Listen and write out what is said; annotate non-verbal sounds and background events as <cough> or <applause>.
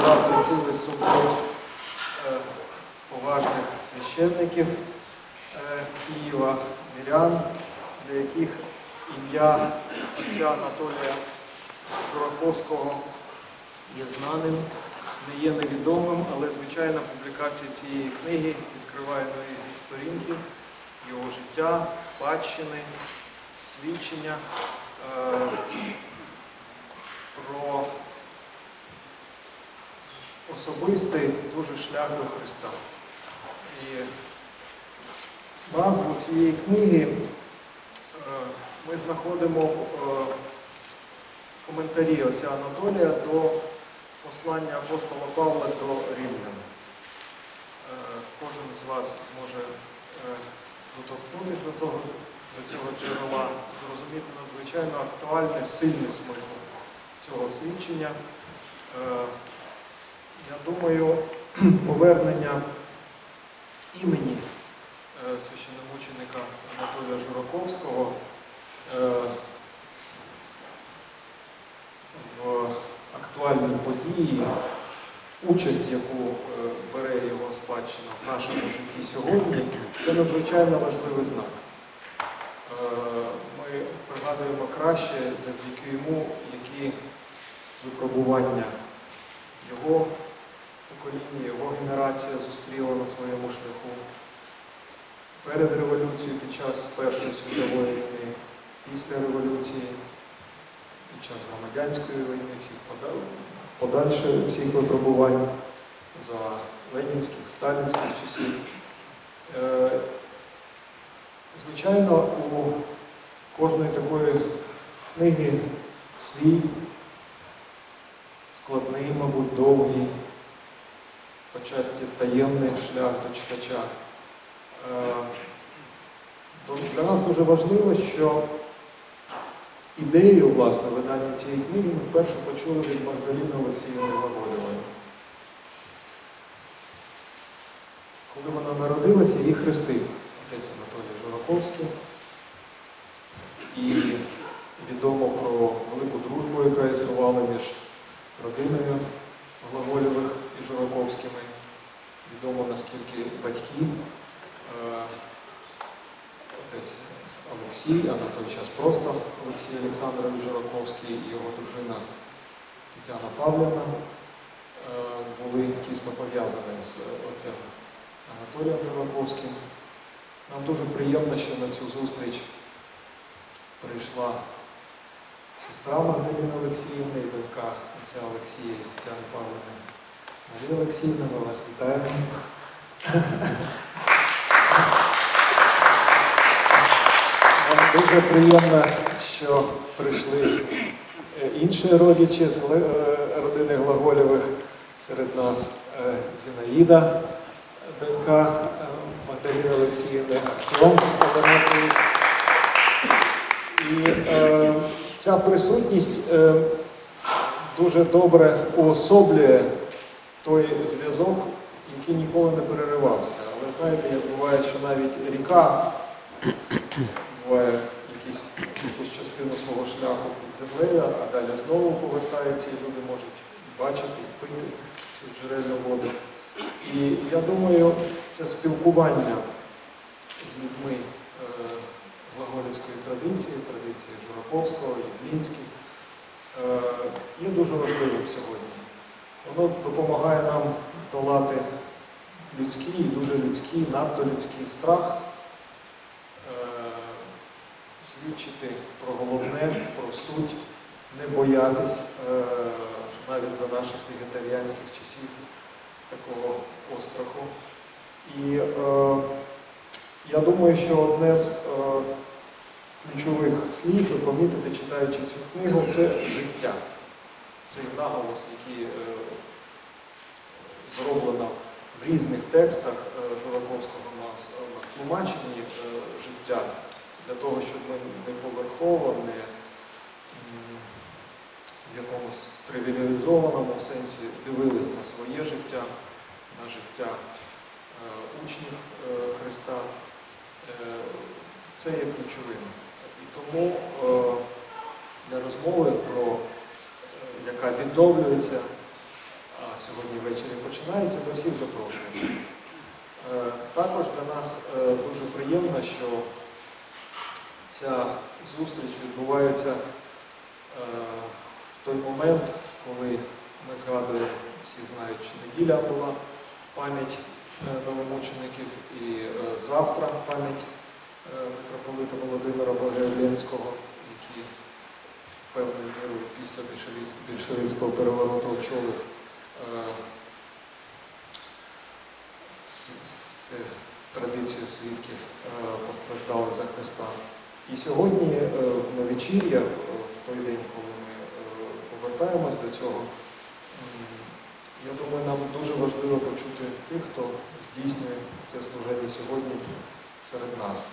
зібрався цілий супровід е, поважних священників е, Києва, вірян, для яких ім'я отця Анатолія Жураковського є знаним, не є невідомим, але звичайно публікація цієї книги відкриває нові сторінки його життя, спадщини, свідчення е, про особистий дуже шлях до Христа. І назву цієї книги е, ми знаходимо в е, коментарі отця Анатолія до послання апостола Павла до Римлян. Е, Кожен з вас зможе доторкнутися до цього, до цього джерела, зрозуміти надзвичайно актуальний, сильний смисл цього свідчення. Я думаю, <clears throat> повернення імені е, священномученика Анатолія Жураковського е, в актуальній події, участь, яку е, бере його спадщина в нашому житті сьогодні, це надзвичайно важливий знак. Ми пригадуємо краще завдяки йому, які випробування його покоління, його генерація зустріла на своєму шляху перед революцією під час Першої світової війни, після революції, під час громадянської війни, всіх подальше всіх випробувань за ленінських, сталінських часів. Е, Звичайно, у кожної такої книги свій складний, мабуть, довгий, по часті таємний шлях до читача. Е, Для нас дуже важливо, що ідею власне видання цієї книги ми вперше почули від Магдаліни Олексіївни Глаголєвої. Коли вона народилася, її хрестив отець Анатолій Жураковський. І відомо про велику дружбу, яка існувала між родиною Глаголєвих і Жураковськими. Відомо наскільки батьки, е, отець Олексій, а на той час просто Олексій Олександрович Жураковський і його дружина Тетяна Павлівна е, були тісно пов'язані з отцем Анатолієм Жураковським. Нам дуже приємно, що на цю зустріч прийшла сестра Магдаліни Олексіївни і донька отця Олексія Тетяни Павлівни. Марія Олексіївна, ми вас вітаємо. Нам дуже приємно, що прийшли е, інші родичі з е, родини Глаголєвих серед нас е, Зінаїда, донька Магдаліни Олексіївни, Артем Одонасович. І е, ця присутність е, дуже добре уособлює той зв'язок, який ніколи не переривався. Але знаєте, як буває, що навіть ріка буває якісь, якусь частину свого шляху під землею, а далі знову повертається, і люди можуть бачити, пити цю джерельну воду. І я думаю, це спілкування з людьми е, Глаголівської традиції, традиції Жураковського, Єдлінських, е, є дуже важливим сьогодні. Воно допомагає нам долати людський, дуже людський, надто людський страх, е, свідчити про головне, про суть, не боятись е, навіть за наших вегетаріанських часів такого остраху. І е, я думаю, що одне з ключових слів ви помітите, читаючи цю книгу, це життя. Цей наголос, який е, зроблено в різних текстах е, Жураковського на, тлумаченні е, життя, для того, щоб ми не поверхово, не в якомусь тривіалізованому сенсі дивились на своє життя, на життя е, учнів е, Христа. Е, Це є ключовим. І тому е, для розмови про е, яка відновлюється, а сьогодні ввечері починається. Ми всіх запрошуємо. Е, Також для нас е, дуже приємно, що ця зустріч відбувається е, в той момент, коли ми згадуємо, всі знають, що неділя була пам'ять новомучеників і завтра пам'ять митрополита Володимира Богоявленського, який певною мірою після більшовицького перевороту очолив е, це традицію свідків е, постраждалих за Христа. І сьогодні е, на вечір'я, в той день, коли ми повертаємось до цього, я думаю, нам дуже важливо почути тих, хто здійснює це служення сьогодні серед нас.